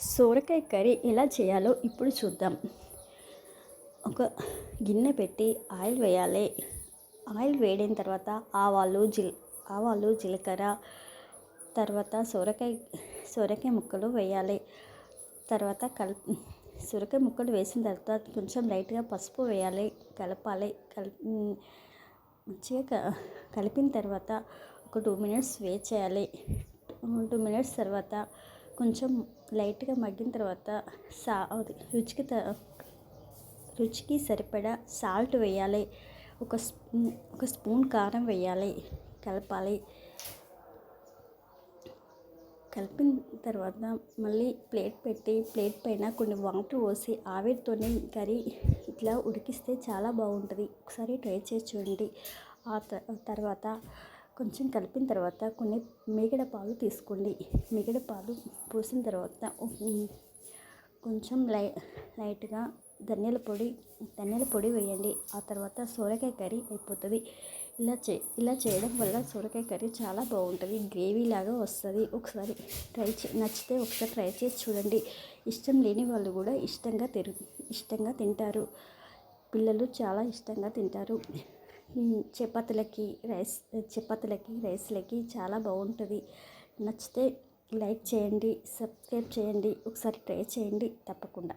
సోరకాయ కర్రీ ఎలా చేయాలో ఇప్పుడు చూద్దాం. ఒక గిన్నె పెట్టి ఆయిల్ వేయాలి. ఆయిల్ వేడిన తర్వాత ఆవాలు జీల ఆవాలు జీలకర్ర తర్వాత సొరకాయ సొరకాయ ముక్కలు వేయాలి. తర్వాత కల్ సొరకాయ ముక్కలు వేసిన తర్వాత కొంచెం లైట్గా పసుపు వేయాలి. కలపాలి. కలిపి మంచిగా కలిపిన తర్వాత ఒక టూ మినిట్స్ వేట్ చేయాలి. టూ మినిట్స్ తర్వాత కొంచెం లైట్గా మగ్గిన తర్వాత సా అది రుచికి త రుచికి సరిపడా సాల్ట్ వేయాలి. ఒక స్పూన్ ఒక స్పూన్ కారం వేయాలి. కలపాలి. కలిపిన తర్వాత మళ్ళీ ప్లేట్ పెట్టి ప్లేట్ పైన కొన్ని వాటర్ పోసి ఆవిరితోనే కర్రీ ఇట్లా ఉడికిస్తే చాలా బాగుంటుంది. ఒకసారి ట్రై చేసి చూడండి. ఆ తర్వాత కొంచెం కలిపిన తర్వాత కొన్ని మిగడ పాలు తీసుకోండి. మిగడ పాలు పోసిన తర్వాత కొంచెం లై లైట్గా ధనియాల పొడి ధనియాల పొడి వేయండి. ఆ తర్వాత సోరకాయ కర్రీ అయిపోతుంది. ఇలా చే ఇలా చేయడం వల్ల సొరకాయ కర్రీ చాలా బాగుంటుంది. గ్రేవీ లాగా వస్తుంది. ఒకసారి ట్రై చే నచ్చితే ఒకసారి ట్రై చేసి చూడండి. ఇష్టం లేని వాళ్ళు కూడా ఇష్టంగా తిరు ఇష్టంగా తింటారు. పిల్లలు చాలా ఇష్టంగా తింటారు. చపాతీలకి రైస్ చపాతీలకి రైస్లకి చాలా బాగుంటుంది. నచ్చితే లైక్ చేయండి సబ్స్క్రైబ్ చేయండి ఒకసారి ట్రై చేయండి తప్పకుండా.